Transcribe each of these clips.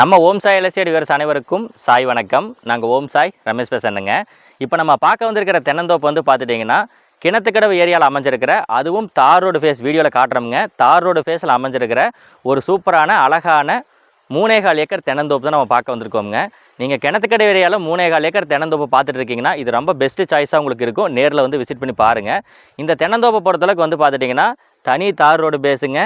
நம்ம ஓம் சாய் எலஸ்டேட் விவர்ஸ் அனைவருக்கும் சாய் வணக்கம். நாங்கள் ஓம் சாய் ரமேஷ் பேசணுங்க இப்போ நம்ம பார்க்க வந்திருக்கிற தென்னந்தோப்பு வந்து பார்த்துட்டிங்கன்னா கிணத்துக்கடவு ஏரியாவில் அமைஞ்சிருக்கிற அதுவும் தார் ரோடு ஃபேஸ் வீடியோவில் காட்டுறோமுங்க. தார் ரோடு ஃபேஸில் அமைஞ்சிருக்கிற ஒரு சூப்பரான அழகான மூணேகால் ஏக்கர் தென்னந்தோப்பு தான் நம்ம பார்க்க வந்திருக்கோங்க நீங்கள் கிணத்துக்கடை ஏரியாவில் மூணேகால் ஏக்கர் தென்னந்தோப்பு பார்த்துட்டு இருக்கீங்கன்னா இது ரொம்ப பெஸ்ட்டு சாய்ஸாக உங்களுக்கு இருக்கும். நேரில் வந்து விசிட் பண்ணி பாருங்கள் இந்த தென்னந்தோப்பை பொறுத்தளவுக்கு வந்து பார்த்துட்டிங்கன்னா தனி தார் ரோடு பேஸுங்க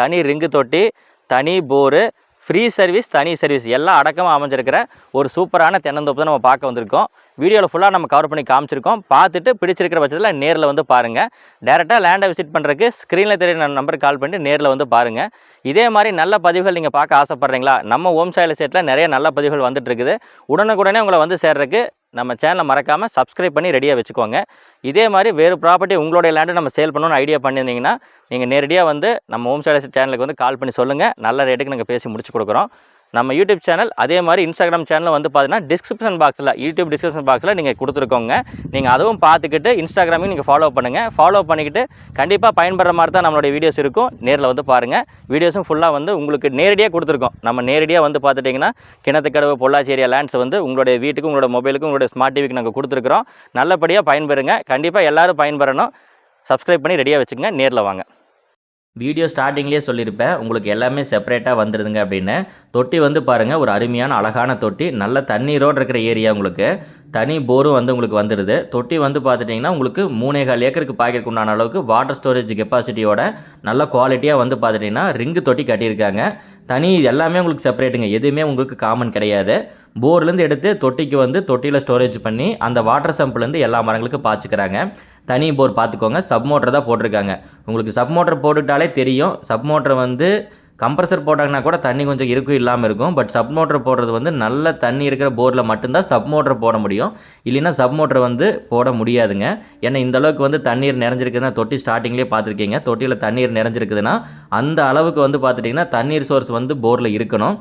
தனி ரிங்கு தொட்டி தனி போரு ஃப்ரீ சர்வீஸ் தனி சர்வீஸ் எல்லாம் அடக்கமாக அமைஞ்சிருக்கிற ஒரு சூப்பரான தென்னந்தோப்பு தான் நம்ம பார்க்க வந்திருக்கோம். வீடியோவில் ஃபுல்லாக நம்ம கவர் பண்ணி காமிச்சிருக்கோம். பார்த்துட்டு பிடிச்சிருக்கிற பட்சத்தில் நேரில் வந்து பாருங்கள் டேரெக்டாக லேண்டை விசிட் பண்ணுறதுக்கு ஸ்க்ரீனில் தெரிய நம்பருக்கு கால் பண்ணி நேரில் வந்து பாருங்கள் இதே மாதிரி நல்ல பதிவுகள் நீங்கள் பார்க்க ஆசைப்பட்றீங்களா? நம்ம ஓம் சாயில் செட்டில் நிறைய நல்ல பதிவுகள் வந்துட்டு இருக்குது. உடனுக்குடனே உங்களை வந்து சேர்றதுக்கு நம்ம சேனலை மறக்காமல் சப்ஸ்கிரைப் பண்ணி ரெடியாக வச்சுக்கோங்க. இதே மாதிரி வேறு ப்ராப்பர்ட்டி உங்களுடைய லேண்டை நம்ம சேல் பண்ணணும்னு ஐடியா பண்ணியிருந்தீங்கன்னா நீங்கள் நேரடியாக வந்து நம்ம ஹோம் சேலஸ் சேனலுக்கு வந்து கால் பண்ணி சொல்லுங்கள் நல்ல ரேட்டுக்கு நாங்கள் பேசி முடிச்சு கொடுக்குறோம். நம்ம யூடியூப் சேனல் அதே மாதிரி இன்ஸ்டாகிராம் சேனல் வந்து பார்த்தீங்கன்னா டிஸ்கிரிப்ஷன் பாக்ஸில் யூடியூப் டிஸ்கிரிப்ஷன் பாக்ஸில் நீங்கள் கொடுத்துருக்கோங்க. நீங்கள் அதுவும் பார்த்துக்கிட்டு இன்ஸ்டாகிராமையும் நீங்கள் ஃபாலோ பண்ணுங்கள் ஃபாலோ பண்ணிக்கிட்டு கண்டிப்பாக பயன்படுற மாதிரி தான் நம்மளுடைய வீடியோஸ் இருக்கும். நேரில் வந்து பாருங்கள் வீடியோஸும் ஃபுல்லாக வந்து உங்களுக்கு நேரடியாக கொடுத்துருக்கோம். நம்ம நேரடியாக வந்து பார்த்துட்டிங்கன்னா கிணத்துக்கடவு பொள்ளாச்சி ஏரியா லேண்ட்ஸ் வந்து உங்களுடைய வீட்டுக்கும் உங்களோட மொபைலுக்கும் உங்களுடைய ஸ்மார்ட் டிவிக்கு நாங்கள் கொடுத்துருக்குறோம். நல்லபடியாக பயன்பெறுங்க. கண்டிப்பாக எல்லாரும் பயன்பெறணும். சப்ஸ்கிரைப் பண்ணி ரெடியாக வச்சுக்கோங்க. நேரில் வாங்க. வீடியோ ஸ்டார்டிங்லேயே சொல்லியிருப்பேன். உங்களுக்கு எல்லாமே செப்பரேட்டாக வந்துடுதுங்க அப்படின்னு. தொட்டி வந்து பாருங்கள் ஒரு அருமையான அழகான தொட்டி. நல்ல தண்ணீரோடு இருக்கிற ஏரியா உங்களுக்கு. தனி போரும் வந்து உங்களுக்கு வந்துடுது தொட்டி வந்து பார்த்துட்டிங்கன்னா உங்களுக்கு மூணேகால் ஏக்கருக்கு பாய்க்கிறதுக்கு உண்டான அளவுக்கு வாட்டர் ஸ்டோரேஜ் கெப்பாசிட்டியோட நல்ல குவாலிட்டியாக வந்து பார்த்துட்டிங்கன்னா ரிங்கு தொட்டி கட்டியிருக்காங்க. தனி எல்லாமே உங்களுக்கு செப்பரேட்டுங்க எதுவுமே உங்களுக்கு காமன் கிடையாது. போர்லேருந்து எடுத்து தொட்டிக்கு வந்து தொட்டியில் ஸ்டோரேஜ் பண்ணி அந்த வாட்டர் சம்பிள்லேருந்து எல்லா மரங்களுக்கும் பாய்ச்சிக்கிறாங்க. தனி போர் பார்த்துக்கோங்க. சப் மோட்டர் தான் போட்டிருக்காங்க. உங்களுக்கு சப் மோட்டர் போட்டுக்கிட்டாலே தெரியும். சப் மோட்டர் வந்து கம்ப்ரஸர் போட்டாங்கன்னா கூட தண்ணி கொஞ்சம் இருக்கும் இல்லாமல் இருக்கும். பட் சப் மோட்டர் போடுறது வந்து நல்ல தண்ணி இருக்கிற போரில் மட்டும்தான் சப் மோட்டர் போட முடியும். இல்லைன்னா சப் மோட்டர் வந்து போட முடியாதுங்க. ஏன்னா இந்த அளவுக்கு வந்து தண்ணீர் நிறைஞ்சிருக்குதுன்னா தொட்டி ஸ்டார்டிங்லேயே பார்த்துருக்கீங்க. தொட்டியில் தண்ணீர் நிறைஞ்சிருக்குதுன்னா அந்த அளவுக்கு வந்து பார்த்துட்டிங்கன்னா தண்ணீர் சோர்ஸ் வந்து போரில் இருக்கணும்.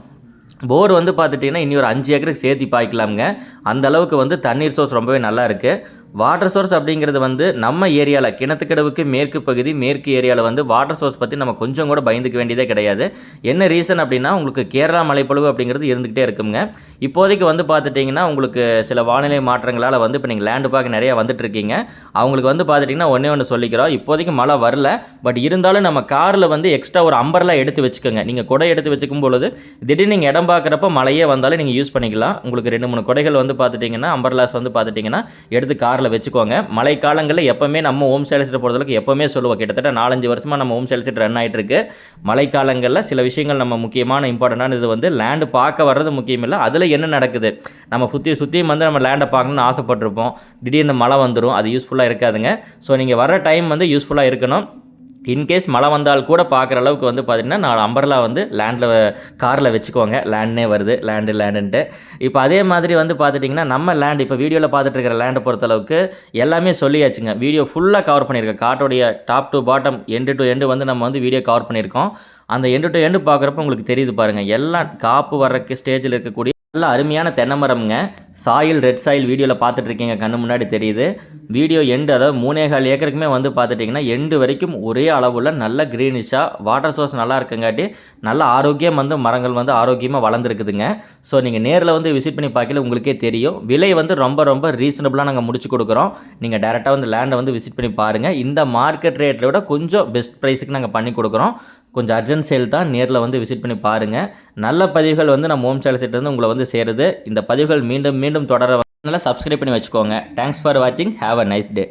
போர் வந்து பார்த்துட்டிங்கன்னா இனி ஒரு அஞ்சு ஏக்கருக்கு சேர்த்து பாய்க்கலாமுங்க. அந்த அளவுக்கு வந்து தண்ணீர் சோர்ஸ் ரொம்பவே நல்லா இருக்குது வாட்டர் சோர்ஸ் அப்படிங்கிறது வந்து நம்ம ஏரியாவில் கிணத்துக்கடவுக்கு மேற்கு பகுதி மேற்கு ஏரியாவில் வந்து வாட்டர் சோர்ஸ் பற்றி நம்ம கொஞ்சம் கூட பயந்துக்க வேண்டியதே கிடையாது. என்ன ரீசன் அப்படின்னா உங்களுக்கு கேரளா மலைப்பொழிவு அப்படிங்கிறது இருந்துக்கிட்டே இருக்குங்க. இப்போதைக்கு வந்து பார்த்துட்டிங்கன்னா உங்களுக்கு சில வானிலை மாற்றங்களால் வந்து இப்போ நீங்கள் லேண்டு பார்க்க நிறையா வந்துட்டுருக்கீங்க. அவங்களுக்கு வந்து பார்த்துட்டிங்கன்னா ஒன்றே ஒன்று சொல்லிக்கிறோம். இப்போதைக்கு மழை வரல. பட் இருந்தாலும் நம்ம காரில் வந்து எக்ஸ்ட்ரா ஒரு அம்பர்லாம் எடுத்து வச்சுக்கோங்க. நீங்கள் குடை எடுத்து வச்சுக்கும் பொழுது திடீர்னு நீங்கள் இடம் பார்க்குறப்ப மழையே வந்தாலும் நீங்கள் யூஸ் பண்ணிக்கலாம். உங்களுக்கு ரெண்டு மூணு குடைகள் வந்து பார்த்துட்டிங்கன்னா அம்பர்லாஸ் வந்து பார்த்துட்டிங்கன்னா எடுத்து காரில் வச்சுக்கோங்க. மழைக்காலங்களில் எப்போவுமே நம்ம ஹோம் சேல்ஸில் பொறுத்தளவுக்கு எப்போவுமே சொல்லுவோம். கிட்டத்தட்ட நாலஞ்சு வருஷமாக நம்ம ஹோம் சேல்ஸ் ரன் ஆகிட்டு இருக்கு மழைக்காலங்களில் சில விஷயங்கள் நம்ம முக்கியமான இம்பார்ட்டண்டான இது வந்து லேண்டு பார்க்க வர்றது முக்கியம் இல்லை அதில் என்ன நடக்குது? நம்ம சுற்றி சுற்றியும் வந்து நம்ம லேண்டை பார்க்கணும்னு ஆசைப்பட்டிருப்போம். திடீர்னு மழை வந்துடும் அது யூஸ்ஃபுல்லாக இருக்காதுங்க. ஸோ நீங்கள் வர டைம் வந்து யூஸ்ஃபுல்லாக இருக்கணும். இன்கேஸ் மழை வந்தால் கூட பார்க்குற அளவுக்கு வந்து பார்த்திங்கன்னா நான் அம்பர்லா வந்து லேண்டில் காரில் வச்சுக்கோங்க. லேண்ட்னே வருது. லேண்டு லேண்டுன்ட்டு இப்போ அதே மாதிரி வந்து பார்த்துட்டிங்கன்னா நம்ம லேண்ட் இப்போ வீடியோவில் பார்த்துட்டு இருக்கிற லேண்டை பொறுத்தளவுக்கு எல்லாமே சொல்லியாச்சுங்க. வீடியோ ஃபுல்லாக கவர் பண்ணியிருக்கேன். காட்டோடைய top to bottom end to end வந்து நம்ம வந்து வீடியோ கவர் பண்ணியிருக்கோம். அந்த எண்டு டு எண்டு பார்க்குறப்ப உங்களுக்கு தெரியுது பாருங்கள் எல்லாம் காப்பு வர்றக்கு ஸ்டேஜில் இருக்கக்கூடிய நல்ல அருமையான தென்னை மரம்ங்க சாயில் ரெட் சாயில் வீடியோவில் பார்த்துட்ருக்கீங்க கண்ணு முன்னாடி தெரியுது. வீடியோ எண்டு அதாவது மூணேகால் ஏக்கருக்குமே வந்து பார்த்துட்டிங்கன்னா எண்டு வரைக்கும் ஒரே அளவில் நல்ல க்ரீனிஷாக வாட்டர் சோர்ஸ் நல்லா இருக்குங்காட்டி நல்ல ஆரோக்கியம் வந்து மரங்கள் வந்து ஆரோக்கியமாக வளர்ந்துருக்குதுங்க. ஸோ நீங்கள் நேரில் வந்து விசிட் பண்ணி பார்க்கல உங்களுக்கே தெரியும். விலை வந்து ரொம்ப ரொம்ப ரீசனபுளாக நாங்கள் முடிச்சு கொடுக்குறோம். நீங்கள் டேரெக்டாக வந்து லேண்டை வந்து விசிட் பண்ணி பாருங்கள் இந்த மார்க்கெட் ரேட்டை விட கொஞ்சம் பெஸ்ட் ப்ரைஸுக்கு நாங்கள் பண்ணி கொடுக்குறோம். கொஞ்சம் அர்ஜென்ட் சேல் தான் நேரில் வந்து விசிட் பண்ணி பாருங்கள் நல்ல பதிவுகள் வந்து நம்ம ஹோம் சேலசிட்டிருந்து உங்களை வந்து சேருது. இந்த பதிவுகள் மீண்டும் மீண்டும் தொடர நல்லா சப்ஸ்கிரைப் பண்ணி வச்சுக்கோங்க. தேங்க்ஸ் ஃபார் வாட்சிங் ஹாவ் அ நைஸ் டே